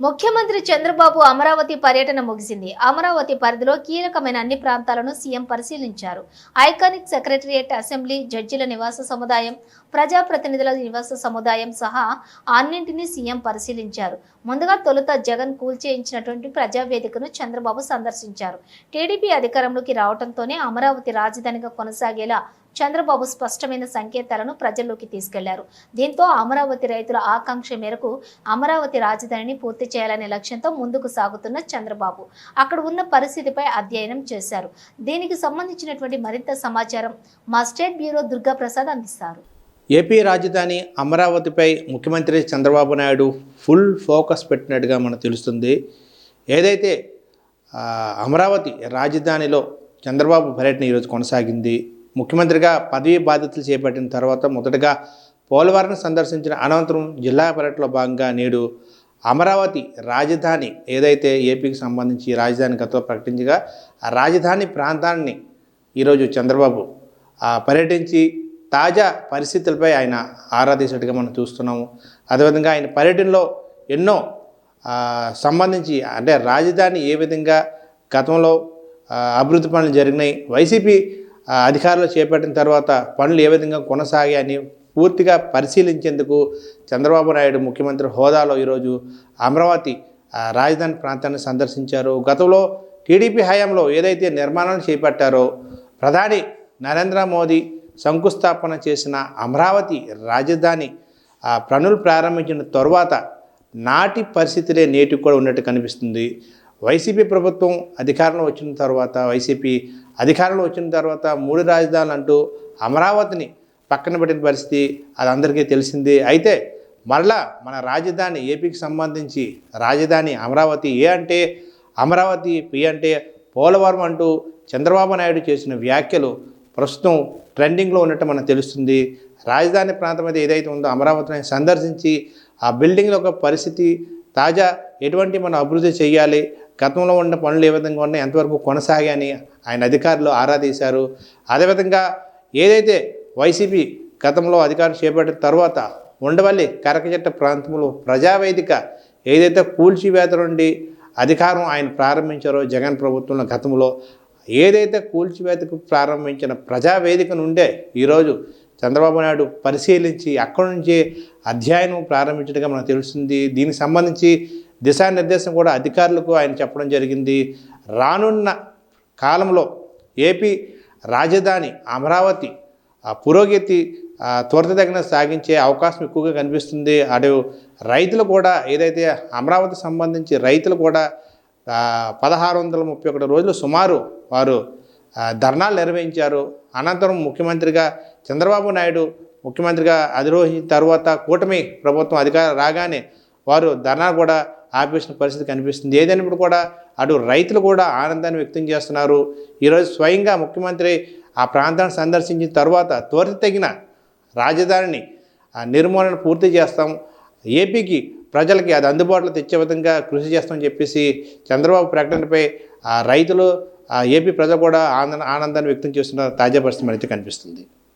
ముఖ్యమంత్రి చంద్రబాబు అమరావతి పర్యటన ముగిసింది. అమరావతి పరిధిలో కీలకమైన అన్ని ప్రాంతాలను సీఎం పరిశీలించారు. ఐకానిక్ సెక్రటరియట్ అసెంబ్లీ జడ్జిల నివాస సముదాయం ప్రజాప్రతినిధుల నివాస సముదాయం సహా అన్నింటినీ సీఎం పరిశీలించారు. ముందుగా తొలుత జగన్ కూల్చేయించినటువంటి ప్రజావేదికను చంద్రబాబు సందర్శించారు. టీడీపీ అధికారంలోకి రావడంతోనే అమరావతి రాజధానిగా కొనసాగేలా చంద్రబాబు స్పష్టమైన సంకేతాలను ప్రజల్లోకి తీసుకెళ్ళారు. దీంతో అమరావతి రైతుల ఆకాంక్ష మేరకు అమరావతి రాజధానిని పూర్తి చేయాలనే లక్ష్యంతో ముందుకు సాగుతున్న చంద్రబాబు అక్కడ ఉన్న పరిస్థితిపై అధ్యయనం చేశారు. దీనికి సంబంధించినటువంటి మరింత సమాచారం మా స్టేట్ బ్యూరో దుర్గా ప్రసాద్ అందిస్తారు. ఏపీ రాజధాని అమరావతిపై ముఖ్యమంత్రి చంద్రబాబు నాయుడు ఫుల్ ఫోకస్ పెట్టినట్టుగా మనకు తెలుస్తుంది. ఏదైతే అమరావతి రాజధానిలో చంద్రబాబు పర్యటన ఈరోజు కొనసాగింది ముఖ్యమంత్రిగా పదవీ బాధ్యతలు చేపట్టిన తర్వాత మొదటగా పోలవరం సందర్శించిన అనంతరం జిల్లా పర్యటనలో భాగంగా నేడు అమరావతి రాజధాని ఏదైతే ఏపీకి సంబంధించి రాజధాని గతంలో ప్రకటించగా ఆ రాజధాని ప్రాంతాన్ని ఈరోజు చంద్రబాబు ఆ, పర్యటించి తాజా పరిస్థితులపై ఆయన ఆరా మనం చూస్తున్నాము. అదేవిధంగా ఆయన పర్యటనలో ఎన్నో సంబంధించి అంటే రాజధాని ఏ విధంగా గతంలో అభివృద్ధి పనులు జరిగినాయి వైసీపీ అధికారంలో చేపట్టిన తర్వాత పనులు ఏ విధంగా కొనసాగాయని పూర్తిగా పరిశీలించేందుకు చంద్రబాబు నాయుడు ముఖ్యమంత్రి హోదాలో ఈరోజు అమరావతి రాజధాని ప్రాంతాన్ని సందర్శించారు. గతంలో టీడీపీ హయాంలో ఏదైతే నిర్మాణాలు చేపట్టారో ప్రధాని నరేంద్ర మోదీ శంకుస్థాపన చేసిన అమరావతి రాజధాని ఆ, పనులు ప్రారంభించిన తర్వాత నాటి పరిస్థితులే నేటికి కూడా ఉన్నట్టు కనిపిస్తుంది. వైసీపీ ప్రభుత్వం అధికారంలో వచ్చిన తర్వాత వైసీపీ అధికారంలో వచ్చిన తర్వాత మూడు రాజధానులు అంటూ అమరావతిని పక్కన పెట్టిన పరిస్థితి అది అందరికీ తెలిసిందే. అయితే మరలా మన రాజధాని ఏపీకి సంబంధించి రాజధాని అమరావతి ఏ అంటే అమరావతి పి అంటే పోలవరం అంటూ చంద్రబాబు నాయుడు చేసిన వ్యాఖ్యలు ప్రస్తుతం ట్రెండింగ్లో ఉన్నట్టు మనకు తెలుస్తుంది. రాజధాని ప్రాంతం మీద ఏదైతే ఉందో అమరావతిని సందర్శించి ఆ బిల్డింగ్ల యొక్క పరిస్థితి తాజా ఎటువంటి మనం అభివృద్ధి చేయాలి గతంలో ఉన్న పనులు ఏ విధంగా ఉన్నాయి? ఎంతవరకు కొనసాగాయని ఆయన అధికారులు ఆరా తీశారు. అదేవిధంగా ఏదైతే వైసీపీ గతంలో అధికారం చేపట్టిన తర్వాత ఉండవల్లి కరకచెట్ట ప్రాంతంలో ప్రజావేదిక ఏదైతే కూల్చివేత నుండి అధికారం ఆయన ప్రారంభించారో జగన్ ప్రభుత్వంలో గతంలో ఏదైతే కూల్చివేతకు ప్రారంభించిన ప్రజావేదిక నుండే ఈరోజు చంద్రబాబు నాయుడు పరిశీలించి అక్కడి నుంచి అధ్యయనం ప్రారంభించడంగా మనకు తెలుస్తుంది. దీనికి సంబంధించి దిశానిర్దేశం కూడా అధికారులకు ఆయన చెప్పడం జరిగింది. రానున్న కాలంలో ఏపీ రాజధాని అమరావతి పురోగతి ఆ, త్వరితగిన సాగించే అవకాశం ఎక్కువగా కనిపిస్తుంది. అటు రైతులు కూడా ఏదైతే అమరావతి సంబంధించి రైతులు కూడా పదహారు వందల ముప్పై ఒకటి రోజులు సుమారు వారు ధర్నాలు నిర్వహించారు. అనంతరం ముఖ్యమంత్రిగా చంద్రబాబు నాయుడు ముఖ్యమంత్రిగా అధిరోహించిన తర్వాత కూటమి ప్రభుత్వం అధికారం రాగానే వారు ధర్నా కూడా ఆపేసిన పరిస్థితి కనిపిస్తుంది. ఏదైనప్పుడు కూడా అటు రైతులు కూడా ఆనందాన్ని వ్యక్తం చేస్తున్నారు. ఈరోజు స్వయంగా ముఖ్యమంత్రి ఆ ప్రాంతాన్ని సందర్శించిన తర్వాత త్వరితగిన రాజధానిని నిర్మూలన పూర్తి చేస్తాం. ఏపీకి ప్రజలకి అది అందుబాటులో తెచ్చే విధంగా కృషి చేస్తామని చెప్పేసి చంద్రబాబు ప్రకటనపై ఆ రైతులు ఆ ఏపీ ప్రజలు కూడా ఆనంద ఆనందాన్ని వ్యక్తం చేస్తున్న తాజా పరిస్థితి మనైతే కనిపిస్తుంది.